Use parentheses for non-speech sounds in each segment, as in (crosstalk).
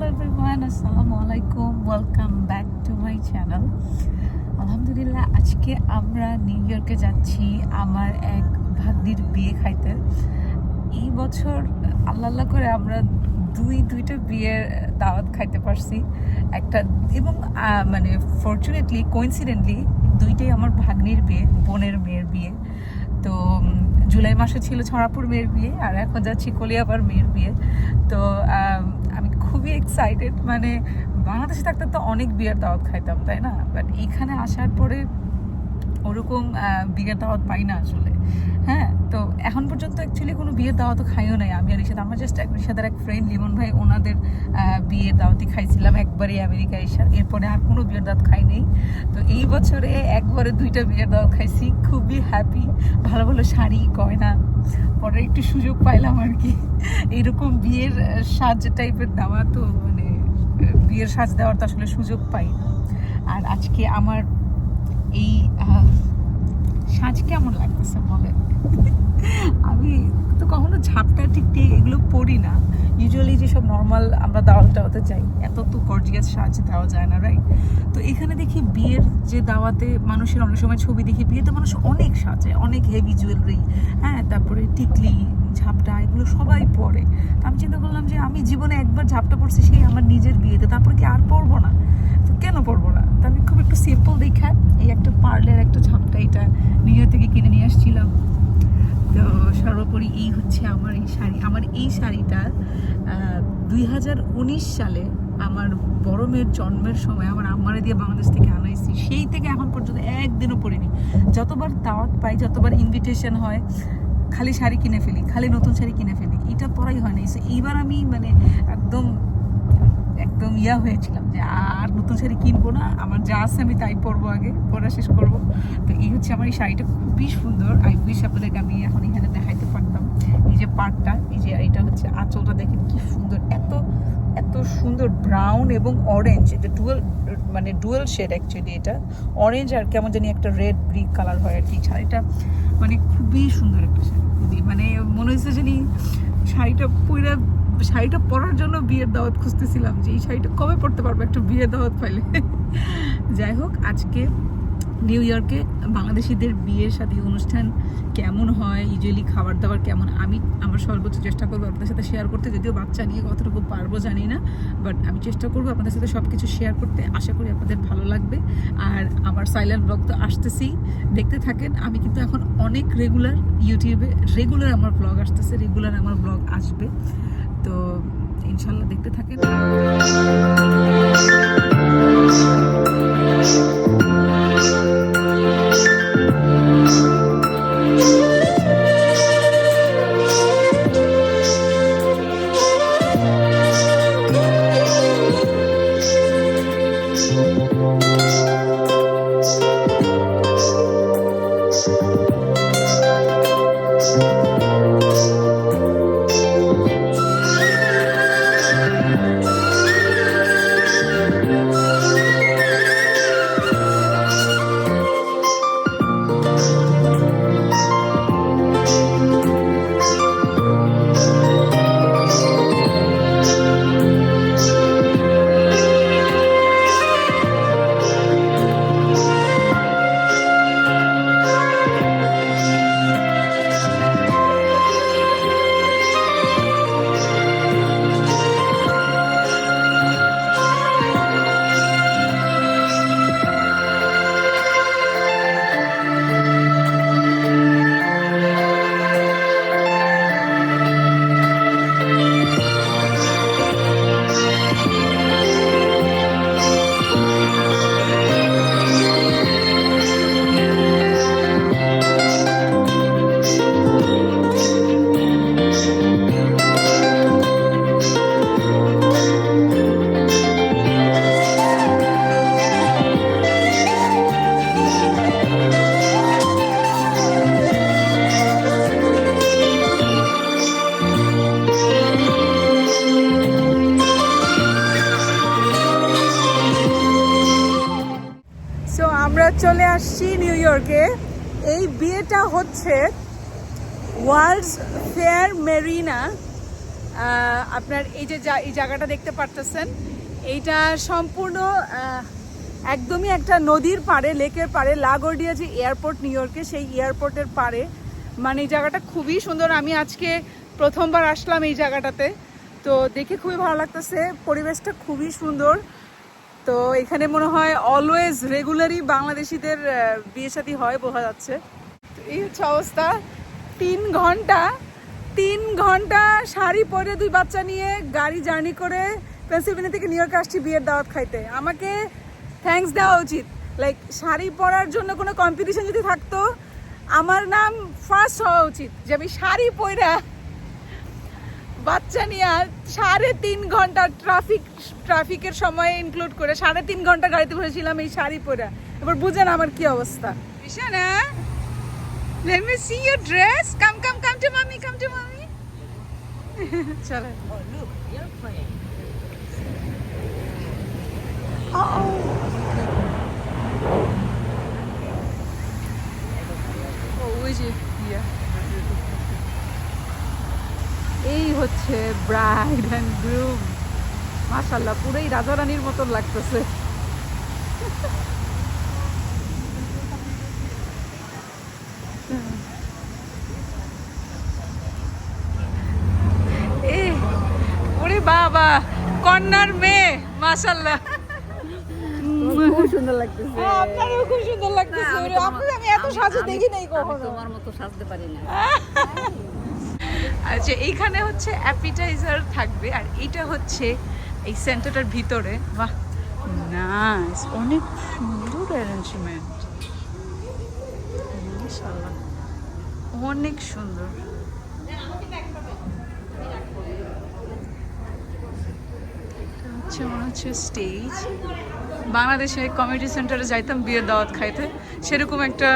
Hello everyone আসসালামু আলাইকুম welcome back to my channel আলহামদুলিল্লাহ আজকে আমরা নিউ ইয়র্কে যাচ্ছি আমার এক ভাগ্নির বিয়ে খাইতে। এই বছর আল্লাহ আল্লাহ করে আমরা দুই, দুইটা বিয়ের দাওয়াত খাইতে পারছি। একটা এবং মানে ফর্চুনেটলি কোইন্সিডেন্টলি দুইটাই আমার ভাগ্নির বিয়ে, বোনের মেয়ের বিয়ে। তো জুলাই মাসে ছিল ছড়াপুর মেয়ের বিয়ে, আর এখন যাচ্ছি কলিয়াবার মেয়ের বিয়ে। তো এক্সাইটেড মানে বাংলাদেশে থাকতে তো অনেক বিয়ার দাওয়াত খাইতাম, তাই না? বাট এখানে আসার পরে ওরকম বিয়ের দাওয়াত পাই না আসলে। হ্যাঁ তো এখন পর্যন্ত অ্যাকচুয়ালি কোনো বিয়ের দাওয়াতও খাইও নাই আমি আর ইশাদ আমরা জাস্ট এক ইশাদের এক ফ্রেন্ড লিমন ভাই, ওনাদের বিয়ের দাওয়াতই খাইছিলাম একবারই আমেরিকা এসে এরপরে আর কোনো বিয়ের দাওয়াত খাই নেই। তো এই বছরে একবারে দুইটা বিয়ের দাওয়াত খাইছি। খুবই হ্যাপি ভালো ভালো শাড়ি, গয়না, পরে একটু সুযোগ পাইলাম আর কি। এইরকম বিয়ের সাজ টাইপের দেওয়া তো মানে বিয়ের সাজ দেওয়ার তো আসলে সুযোগ পাই না। আর আজকে আমার এই সাজ কেমন লাগতেছে বলে আমি তো কখনো ঝাপটা ঠিক এগুলো পরি না। ইউজুয়ালি যেসব নর্মাল আমরা দাওয়াত টাওয়াতে যাই, এত তো গর্জিয়াস সাজ দেওয়া যায় না রাইট তো এখানে দেখি বিয়ের যে দাওয়াতে মানুষের অনেক সময় ছবি দেখি, বিয়েতে মানুষ অনেক সাজে, অনেক হেভি জুয়েলারি হ্যাঁ তারপরে টিকলি, ঝাপটা, এগুলো সবাই পরে। তো আমি চিন্তা করলাম যে আমি জীবনে একবার ঝাপটা পড়ছি সেই আমার নিজের বিয়েতে, তারপরে কি আর পরবো না? তো কেন পরবো না? তো আমি খুব একটু সিম্পল দেখা এই একটা পার্লের একটা ঝাপটা এটা নিউ থেকে কিনে নিয়ে আসছিলাম। তো সর্বোপরি এই হচ্ছে আমার এই শাড়ি। আমার এই শাড়িটা দুই হাজার উনিশ সালে আমার বড় মেয়ের জন্মের সময় আমার আম্মারে দিয়ে বাংলাদেশ থেকে আনাইছি সেই থেকে এখন পর্যন্ত একদিনও পরিনি যতবার দাওয়াত পাই, যতবার ইনভিটেশন হয়, খালি শাড়ি কিনে ফেলি, খালি নতুন শাড়ি কিনে ফেলি, এটা পরাই হয় না এইবার আমি মানে একদম একদম ইয়া হয়েছিলাম যে আর নতুন শাড়ি কিনবো না, আমার যা আছে আমি তাই পরবো আগে, পরা শেষ করব। তো এই হচ্ছে আমার এই শাড়িটা খুবই সুন্দর। আই উইশ আপনাদেরকে আমি এখন এখানে দেখাইতে পারতাম। এই যে পার্টটা এই যে এটা হচ্ছে আঁচলটা দেখেন কি সুন্দর। এত এত সুন্দর ব্রাউন এবং অরেঞ্জ এটা ডুয়েল মানে ডুয়েল শেড অ্যাকচুয়ালি এটা। অরেঞ্জ আর কেমন জানি একটা রেড ব্রিক কালার হয় আর কি। শাড়িটা মানে খুবই সুন্দর একটা শাড়ি। খুবই মানে মনে হচ্ছে জানি শাড়িটা পুরা শাড়িটা পরার জন্য বিয়ের দাওয়াত খুঁজতেছিলাম যে এই শাড়িটা কবে পরতে পারব একটা বিয়ের দাওয়াত পাইলে। (laughs) যাই হোক, আজকে নিউ ইয়র্কে বাংলাদেশিদের বিয়ের সাথে অনুষ্ঠান কেমন হয়? ইউজুয়ালি খাবার দাবার কেমন? আমি আমার সর্বোচ্চ চেষ্টা করব আপনাদের সাথে শেয়ার করতে। যদিও বাচ্চা নিয়ে কতটুকু পারব জানি না বাট আমি চেষ্টা করব আপনাদের সাথে সব কিছু শেয়ার করতে। আশা করি আপনাদের ভালো লাগবে। আর আমার সাইলেন্ট ব্লগ তো আসতেছেই। দেখতে থাকেন, আমি কিন্তু এখন অনেক রেগুলার ইউটিউবে রেগুলার আমার ব্লগ আসতেছে রেগুলার আমার ব্লগ আসবে। তো ইনশাল্লাহ দেখতে থাকেন। হচ্ছে ওয়ার্ল্ডস ফেয়ার মেরিনা আপনার এই যে এই জায়গাটা দেখতে পারতেছেন, এইটা সম্পূর্ণ একদমই একটা নদীর পাড়ে, লেকের পাড়ে লাগোর্ডিয়া যে এয়ারপোর্ট নিউ ইয়র্কে, সেই এয়ারপোর্টের পাড়ে। মানে এই জায়গাটা খুবই সুন্দর। আমি আজকে প্রথমবার আসলাম এই জায়গাটাতে। তো দেখে খুবই ভালো লাগতেছে। পরিবেশটা খুবই সুন্দর। তো এখানে মনে হয় অলওয়েজ রেগুলারই বাংলাদেশিদের বিয়ে সাথী হয়, বোঝা যাচ্ছে। হচ্ছে অবস্থা। তিন ঘণ্টা তিন ঘণ্টা শাড়ি পরে দুই বাচ্চা নিয়ে গাড়ি জার্নি করে পেন্সিলভেনিয়া থেকে নিউ ইয়র্কে আসছি বিয়ের দাওয়াত খাইতে। আমাকে থ্যাঙ্কস দেওয়া উচিত। লাইক শাড়ি পরার জন্য কোনো কম্পিটিশন যদি থাকতো, আমার নাম ফার্স্ট হওয়া উচিত যে আমি শাড়ি পরা বাচ্চা নিয়ে সাড়ে তিন ঘণ্টা ট্রাফিক ট্রাফিকের সময় ইনক্লুড করে সাড়ে তিন ঘণ্টা গাড়িতে বসেছিলাম এই শাড়ি পরে এবার বুঝেন আমার কি অবস্থা। না Let me see your dress. Come, come, come to mommy. Come to mommy. চলো ও ওই যে ইয়া এই হচ্ছে ব্রাইড অ্যান্ড গ্রুম মাশাল্লাহ পুরোই রাজা রানীর মতন লাগতেছে বাবা কন্যার মেয়ে মাশাল্লাহ খুব সুন্দর লাগতেছে। হ্যাঁ, আপনারও খুব সুন্দর লাগতেছে। আমি ওরে, তোমার- আপনাকে আমি এত সাজে দেখি নাই কখনো। তোমার মতো সাজতে পারি না। আচ্ছা এইখানে হচ্ছে অ্যাপিটাইজার থাকবে আর এটা হচ্ছে এই সেন্টারটার ভিতরে। বাহ নাইস অনেক সুন্দর অ্যারেঞ্জমেন্ট অনেক সুন্দর। হচ্ছে মনে হচ্ছে স্টেজ বাংলাদেশে কমিউনিটি সেন্টারে যাইতাম, বিয়ের দাওয়াত খাইতে। সেরকম একটা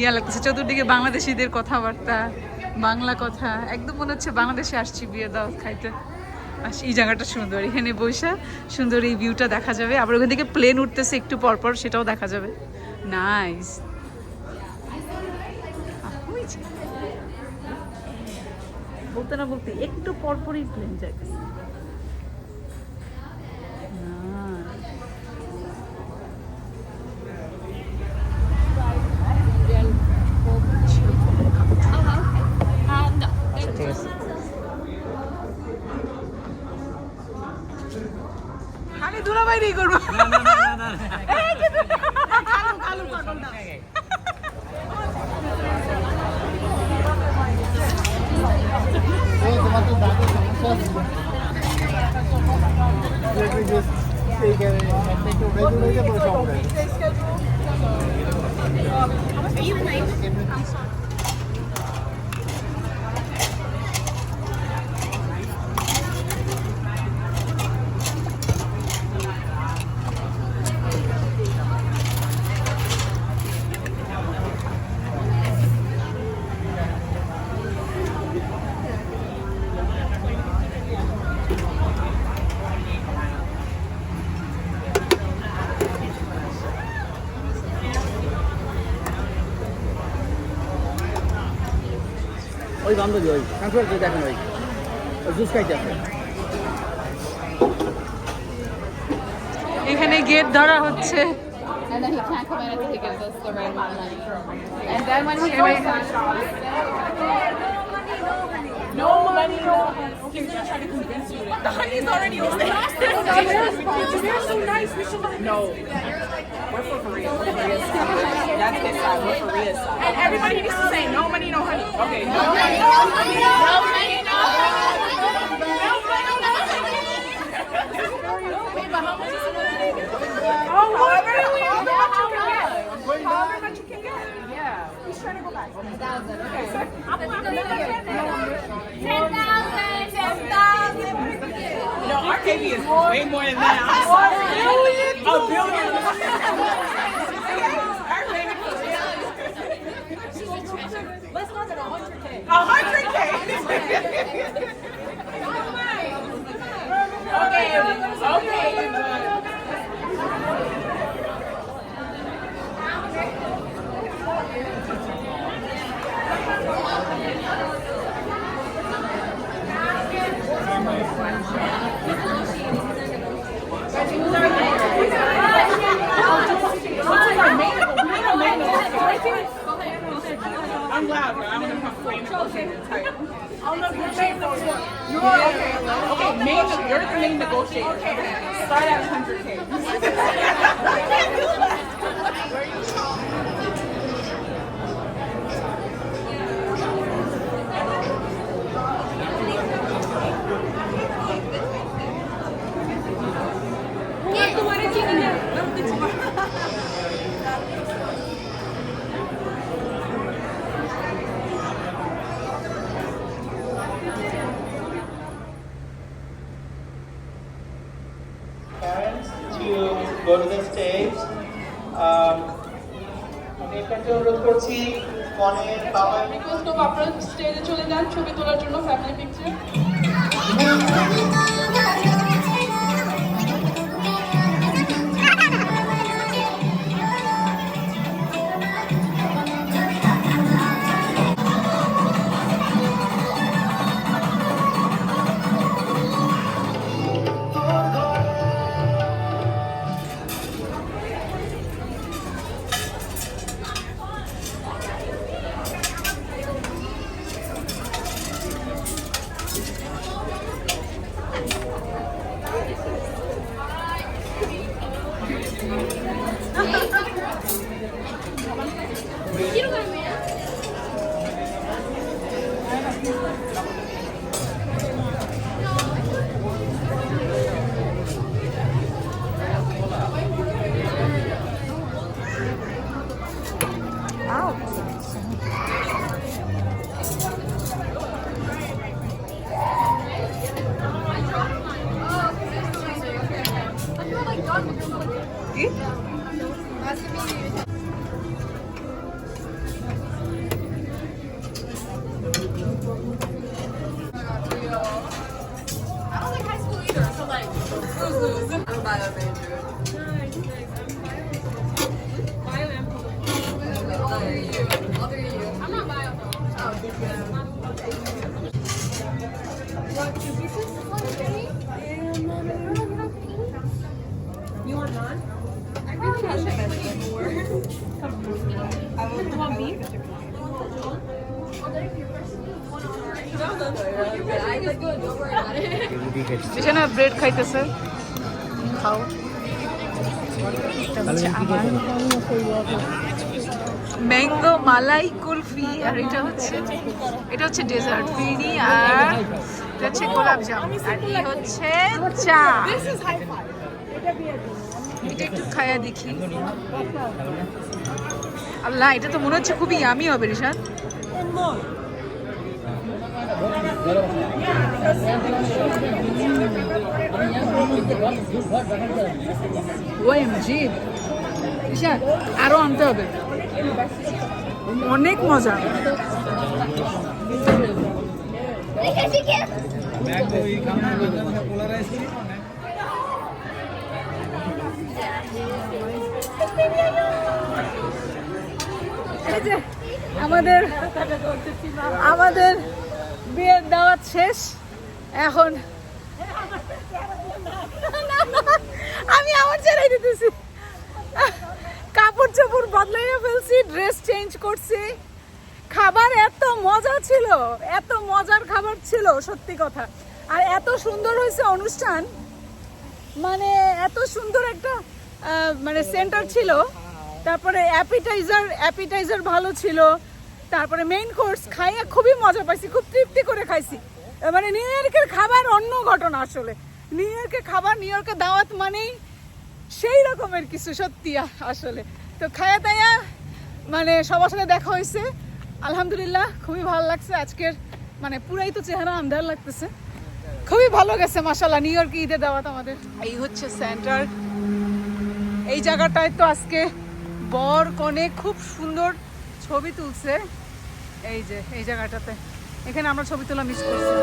ইয়া লাগতেছে। চতুর্দিকে বাংলাদেশিদের কথাবার্তা, বাংলা কথা। একদম মনে হচ্ছে বাংলাদেশে আসছি বিয়ের দাওয়াত খাইতে। আর এই জায়গাটা সুন্দর। এখানে বৈশা সুন্দর এই ভিউটা দেখা যাবে। আবার ওখান থেকে প্লেন উঠতেছে একটু পরপর সেটাও দেখা যাবে। নাইস বলতে না বলতে একটু পরপরই প্লেন যাইতেছে। let me just take Are you nice? Take take for chocolate. ওই বান্ধবী ওই দেখেন ওই জুস খাইতে আছে এখানে গেট ধরা হচ্ছে And then he can't come in until he gives us the right amount money. And then when he goes No money, no He's gonna try to convince you. The honey's already over there. They're so nice. We should No. We're for Korea. That's his side. We're Korea's side. And everybody needs to say no money, no honey. Okay. No money, no honey. No money, no Oh, however, however much you can get. Yeah. He's trying to go back. Okay. I'm not No, our baby is way more than that. A billion. Our baby Let's start at 100K. 100K? okay, okay. I'm loud, but I'm gonna come main negotiator type. I'll negotiate for you. You are okay. Okay, you're the main negotiator. Start at 100k. (laughs) করছি কনের বাবা। Request আপনারা স্টেজে চলে যান ছবি তোলার জন্য ফ্যামিলি পিকচার এখানে ব্রেড খাইতেছে। খাও। ম্যাঙ্গো, মালাই, কুলফি, আর এটা হচ্ছে এটা হচ্ছে ডেজার্ট ফিরি আর এটা হচ্ছে গোলাপ জাম। আর এই হচ্ছে চা। এটা একটু খায়া দেখি। আল্লাহ, এটা তো মনে হচ্ছে খুবই ইয়ামি হবে রিশাদ ওএমজি ঈশান আরও আনতে হবে। অনেক মজা। আমাদের আমাদের বিয়ের দাওয়াত শেষ। এখন আমি আমার ছেড়ে দিতেছি। কাপড় চোপড় বদলাইয়া ফেলছি ড্রেস চেঞ্জ করছি। খাবার এত মজা ছিল, এত মজার খাবার ছিল, সত্যি কথা। আর এত সুন্দর হয়েছে অনুষ্ঠান মানে এত সুন্দর একটা মানে সেন্টার ছিল। তারপরে অ্যাপিটাইজার অ্যাপিটাইজার ভালো ছিল। তারপরে মেইন কোর্স খাইয়া খুবই মজা পাইছি, খুব তৃপ্তি করে খাইছি। মানে নিউ ইয়র্কের খাবার অন্য ঘটনা আসলে। নিউ ইয়র্কের খাবার, নিউ ইয়র্কের দাওয়াত মানেই সেই রকমের কিছু, সত্যি আসলে। তো খায়া দায়া মানে সবার সাথে দেখা হয়েছে। আলহামদুলিল্লাহ, খুবই ভালো লাগছে। আজকের মানে পুরাই তো চেহারা আন্ধার লাগতেছে। খুবই ভালো গেছে মাসাল্লাহ নিউ ইয়র্কে ঈদে দাওয়াত আমাদের। এই হচ্ছে সেন্টার। এই জায়গাটায় তো আজকে বর কনে খুব সুন্দর ছবি তুলছে। এই যে, এই জায়গাটাতে। এখানে আমরা ছবি তোলা মিস করছি